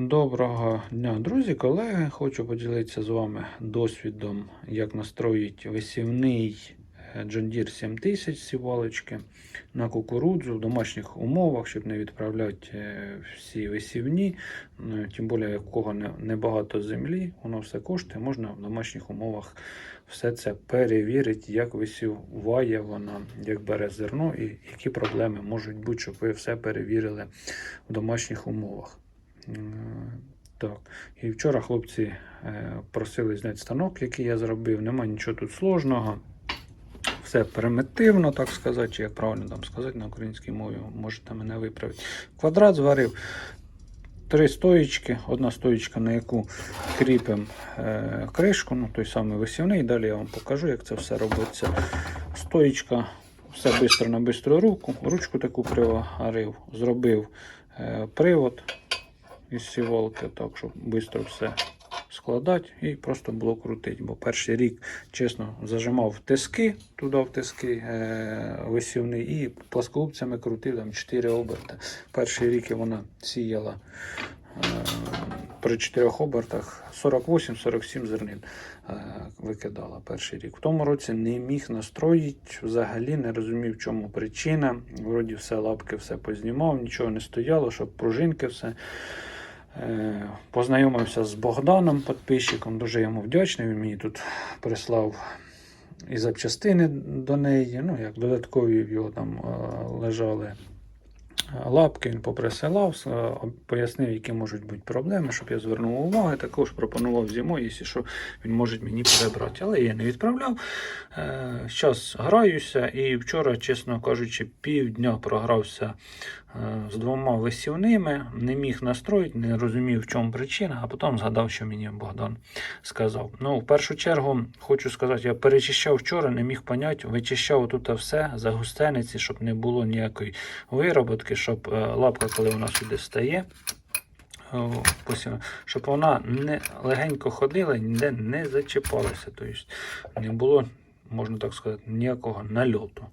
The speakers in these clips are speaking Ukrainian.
Доброго дня, друзі, колеги. Хочу поділитися з вами досвідом, як настроїти висівний е, John Deere 7000 сівалочки на кукурудзу в домашніх умовах, щоб не відправляти е, всі висівні. Е, Тим більше, в кого небагато землі, воно все коштує, можна в домашніх умовах все це перевірити, як висіває вона, як бере зерно і які проблеми можуть бути, щоб ви все перевірили в домашніх умовах. Так. І вчора хлопці е, просили зняти станок, який я зробив. Нема нічого тут сложного. Все примітивно, так сказати, чи як правильно там сказати на українській мові, можете мене виправити. Квадрат зварив. Три стоїчки, одна стоїчка, на яку кріпимо е, кришку, ну той самий висівний. Далі я вам покажу, як це все робиться. Стоїчка, все швидко на бистру руку. Ручку таку приварив, зробив е, привод із сівалки, так, щоб швидко все складати і просто було крутити. Бо перший рік, чесно, зажимав тиски, туди в тиски е, висівний, і пласкогубцями крутив там 4 оберти. Перший рік вона сіяла е, при 4 обертах 48-47 зернин е, викидала перший рік. В тому році не міг настроїти, взагалі не розумів, в чому причина. Вроді все лапки все познімав, нічого не стояло, щоб пружинки все. Е, Познайомився з Богданом, підписчиком, дуже йому вдячний. Він мені тут прислав і запчастини до неї. Ну, як додаткові в його там е, лежали лапки, він поприсилав, е, пояснив, які можуть бути проблеми, щоб я звернув увагу. Також пропонував зимою, якщо що, він може мені перебрати. Але я не відправляв. Зараз граюся і вчора, чесно кажучи, півдня програвся з двома висівними, не міг настроїти, не розумів, в чому причина, а потім згадав, що мені Богдан сказав. Ну, в першу чергу, хочу сказати, я перечищав вчора, не міг поняти, вичищав тут все за густениці, щоб не було ніякої вироботки, щоб е, лапка, коли вона сюди стає. Щоб вона не легенько ходила ніде не зачіпалася. Тобто не було, можна так сказати, ніякого нальоту.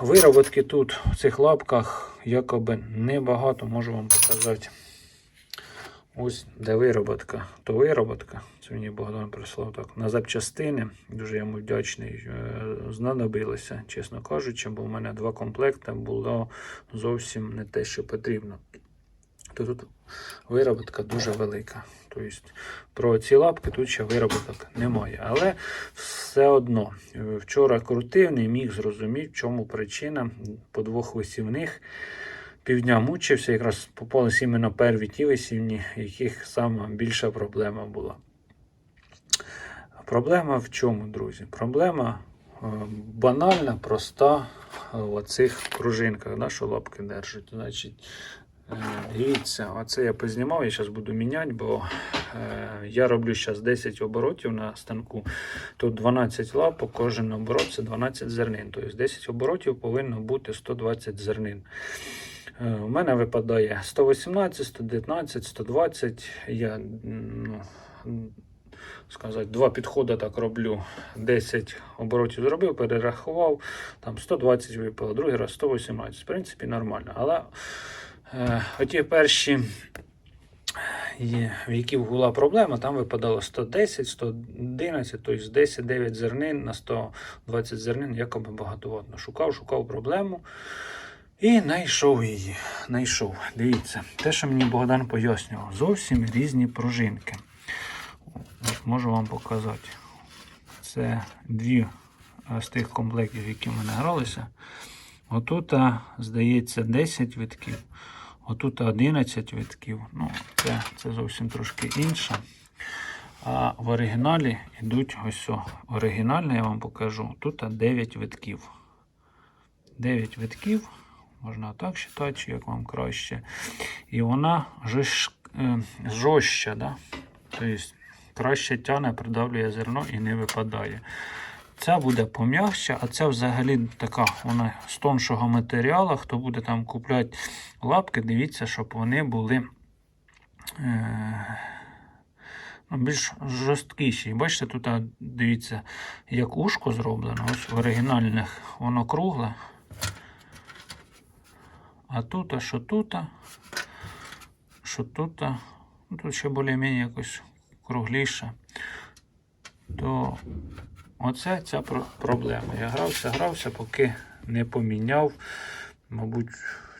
Вироботки тут в цих лапках якоби небагато, можу вам показати. Ось де вироботка. То вироботка. Це мені Богдан прислав так. На запчастини. Дуже йому вдячний. Знадобилися, Знадобилося, чесно кажучи, бо в мене два комплекти було зовсім не те, що потрібно. То тут вироботка дуже велика. Тобто про ці лапки тут ще вироботок немає. Але все одно е, вчора крутив, не міг зрозуміти, в чому причина по двох висівних. Півдня мучився, якраз попалися іменно перві ті висівні, яких сама більша проблема була. Проблема в чому, друзі? Проблема е, банальна, проста е, в оцих пружинках, да, що лапки держать. Значить, дивіться, оце я познімав, я зараз буду міняти, бо е, я роблю зараз 10 оборотів на станку. Тут 12 лапок, кожен оборот це 12 зернин. Тобто 10 оборотів повинно бути 120 зернин. Е, У мене випадає 118, 119, 120. Я ну, сказати, два підходи так роблю. 10 оборотів зробив, перерахував, там 120 випало, другий раз 118. В принципі, нормально. Але е, оті перші, в які була проблема, там випадало 110, 111, тобто 10-9 зернин на 120 зернин, якоби багатоватно. Шукав, шукав проблему. І знайшов її. Знайшов. Дивіться, те, що мені Богдан пояснював, зовсім різні пружинки. Можу вам показати. Це дві е, з тих комплектів, які в мене гралися. Отут, здається, 10 витків. Отут 11 витків. Ну, це, це зовсім трошки інше. А в оригіналі йдуть ось о, оригінальне, я вам покажу. Тут 9 витків. 9 витків. Можна так вважати, чи як вам краще. І вона жорст, е, жорстча, да? тобто краще тяне, придавлює зерно і не випадає. Ця буде пом'якше, а ця взагалі така вона з тоншого матеріалу. Хто буде там купляти лапки, дивіться, щоб вони були е, ну, більш жорсткіші. Бачите, тут дивіться, як ушко зроблено. Ось в оригінальних воно кругле. А тут, а що тут? що тут, ну, тут ще більш-менш якось кругліше, то оце ця проблема. Я грався, грався, поки не поміняв, мабуть,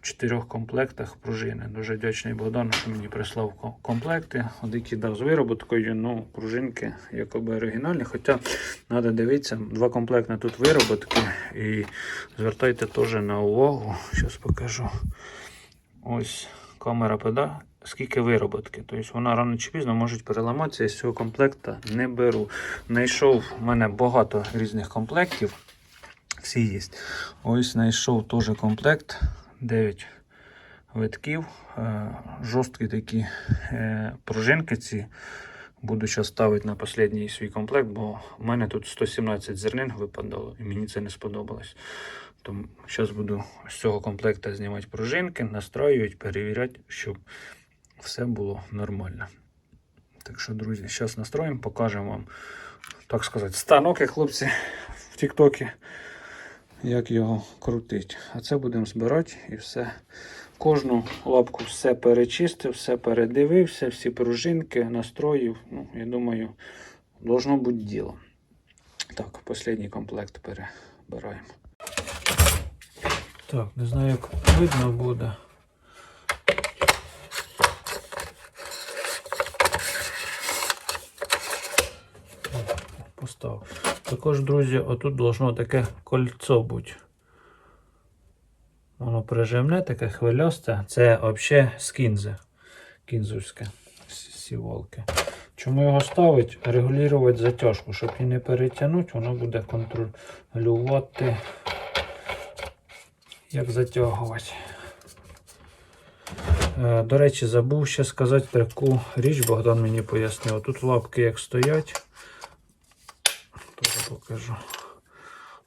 в чотирьох комплектах пружини. Дуже вдячний Богдану, що мені прислав комплекти. Які дав з вироботкою, ну, пружинки якоби оригінальні. Хоча треба дивитися, два комплекти тут вироботки. І звертайте теж на увагу. Зараз покажу. Ось камера педа. Скільки вироботки. Тобто вона рано чи пізно може переламатися, і з цього комплекта не беру. Знайшов в мене багато різних комплектів. Всі є. Ось знайшов теж комплект 9 витків. Е, Жорсткі такі е, пружинки ці. Буду зараз ставити на останній свій комплект, бо в мене тут 117 зернин випадало і мені це не сподобалось. Тому зараз буду з цього комплекту знімати пружинки, настраювати, перевіряти, щоб все було нормально. Так що, друзі, зараз настроїмо, покажемо вам, так сказати, станок, як хлопці в Тіктокі, як його крутить. А це будемо збирати і все. Кожну лапку все перечистив, все передивився, всі пружинки настроїв. Ну, я думаю, должно бути діло. Так, останній комплект перебираємо. Так, не знаю, як видно буде. Постав. Також, друзі, отут должно таке кольцо бути. Воно прижимне, таке хвилясте. Це взагалі з кінзи. Кінзовське с- сівалки. Чому його ставить? Регулювати затяжку, щоб її не перетягнути, воно буде контролювати, як затягувати. Е, До речі, забув ще сказати таку річ, Богдан мені пояснив. Тут лапки як стоять. Теж покажу.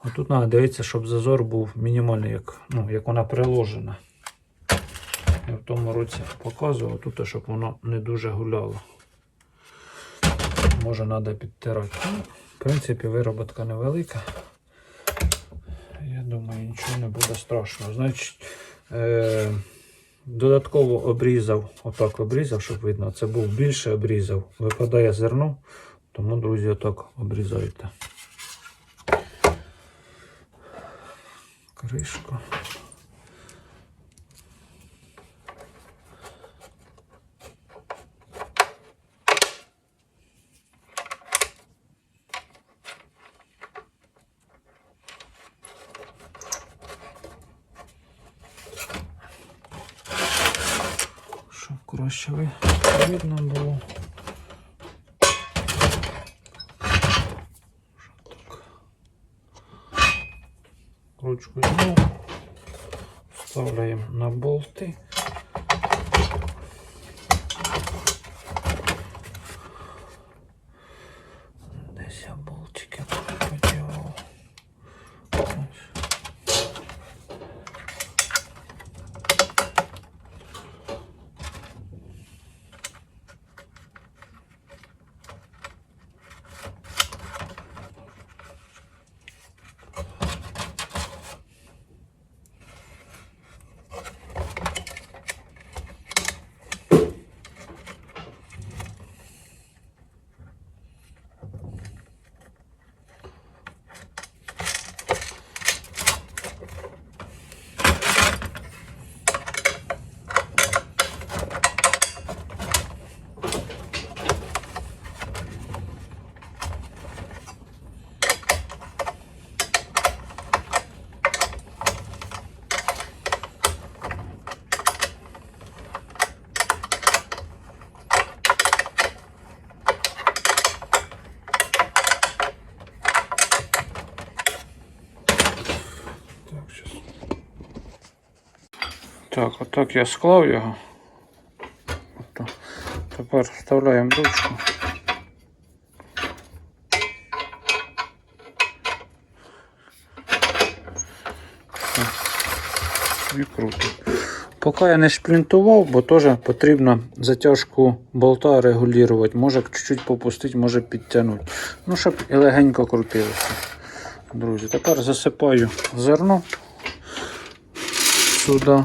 Отут треба дивитися, щоб зазор був мінімальний, як, ну, як приложена. Я в тому році показував тут, щоб воно не дуже гуляло. Може треба підтирати. Ну, в принципі, вироботка невелика. Я думаю, нічого не буде страшного. Значить, е- додатково обрізав, отак обрізав, щоб видно. Це був більше обрізав. Випадає зерно, тому, друзі, отак обрізайте. Кришку. Щоб краще ви- видно було. Ручку знову вставляємо на болти. Десь я болтики подівав. Ось. Так, щас. Так, отак я склав його. Тепер вставляємо ручку. І крутимо. Поки я не шплінтував, бо теж потрібно затяжку болта регулювати. Може чуть-чуть попустити, може підтягнути. Ну, щоб і легенько крутилося. Друзі, тепер засипаю зерно сюди.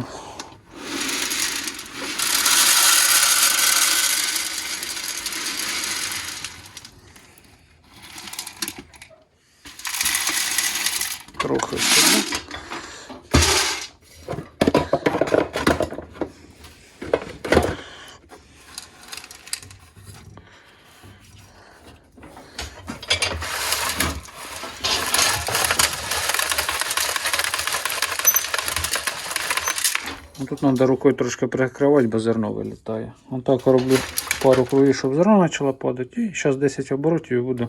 Тут треба рукою трошки прикривати, бо зерно вилітає. Отак роблю пару кругів, щоб зерно почало падати. І зараз 10 оборотів і буду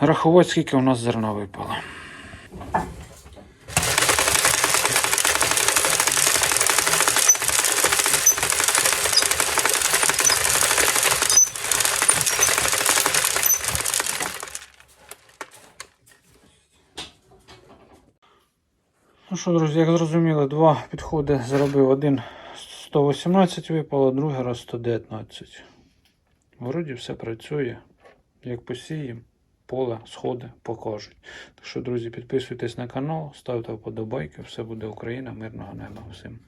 рахувати, скільки у нас зерна випало. Ну що, друзі, як зрозуміли, два підходи зробив. Один 118 випало, другий раз 119. Вроді все працює. Як посіємо, поле, сходи покажуть. Так що, друзі, підписуйтесь на канал, ставте вподобайки. Все буде Україна, мирного неба всім.